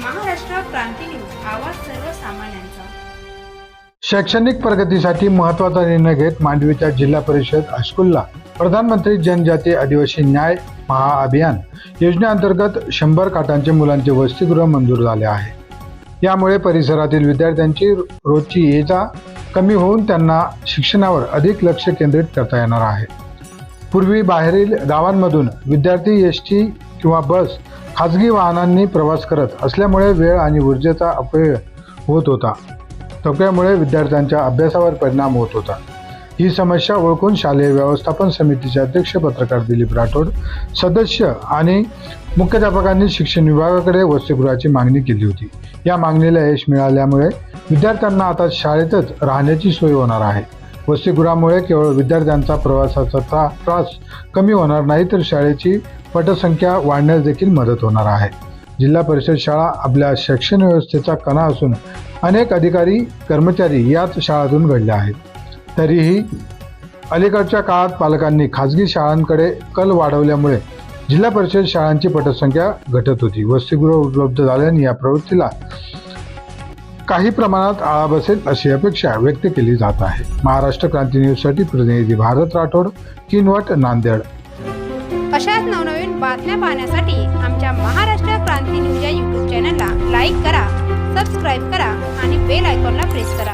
क्रांती news आवाज सर्वसामान्यांचा. शैक्षणिक प्रगतीसाठी महत्त्वाचा निर्णय घेत मांडवीच्या जिल्हा परिषद हायस्कूलला प्रधानमंत्री जनजाती आदिवासी न्याय महाअभियान योजनेअंतर्गत शंभर काटांचे मुलांचे वसतिगृह मंजूर झाले आहे. यामुळे परिसरातील विद्यार्थ्यांची रोजची ये जा कमी होऊन त्यांना शिक्षणावर अधिक लक्ष केंद्रित करता येणार आहे. पूर्वी बाहेरील गावांमधून विद्यार्थी एस टी किंवा बस खाजगी वाहनांनी प्रवास करत असल्यामुळे वेळ आणि ऊर्जेचा अपव्यय होत होता. थकव्यामुळे विद्यार्थ्यांच्या अभ्यासावर परिणाम होत होता. ही समस्या ओळखून शालेय व्यवस्थापन समितीचे अध्यक्ष पत्रकार दिलीप राठोड सदस्य आणि मुख्याध्यापकांनी शिक्षण विभागाकडे वसतिगृहाची मागणी केली होती. या मागणीला यश मिळाल्यामुळे विद्यार्थ्यांना आता शाळेतच राहण्याची सोय होणार आहे. वसतिगृहामुळे केवळ विद्यार्थ्यांचा प्रवासाचा त्रास कमी होणार नाही तर शाळेची पटसंख्या वाढण्यास देखील मदत होणार आहे. जिल्हा परिषद शाळा आपल्या शैक्षणिक व्यवस्थेचा कणा असून अनेक अधिकारी कर्मचारी याच शाळातून घडले आहेत. तरीही अलीकडच्या काळात पालकांनी खाजगी शाळांकडे कल वाढवल्यामुळे जिल्हा परिषद शाळांची पटसंख्या घटत होती. वसतिगृह उपलब्ध झाल्याने या प्रवृत्तीला काही प्रमाणात आळा बसेल अशी अपेक्षा व्यक्त केली जात आहे. महाराष्ट्र क्रांती न्यूजसाठी प्रतिनिधी भारत राठोड किनवट नांदेड. अशाच नवनवीन बातम्या पाहण्यासाठी आमच्या महाराष्ट्र क्रांती न्यूज या युट्यूब चॅनलला लाईक करा सबस्क्राईब करा आणि बेल आयकॉनला प्रेस करा.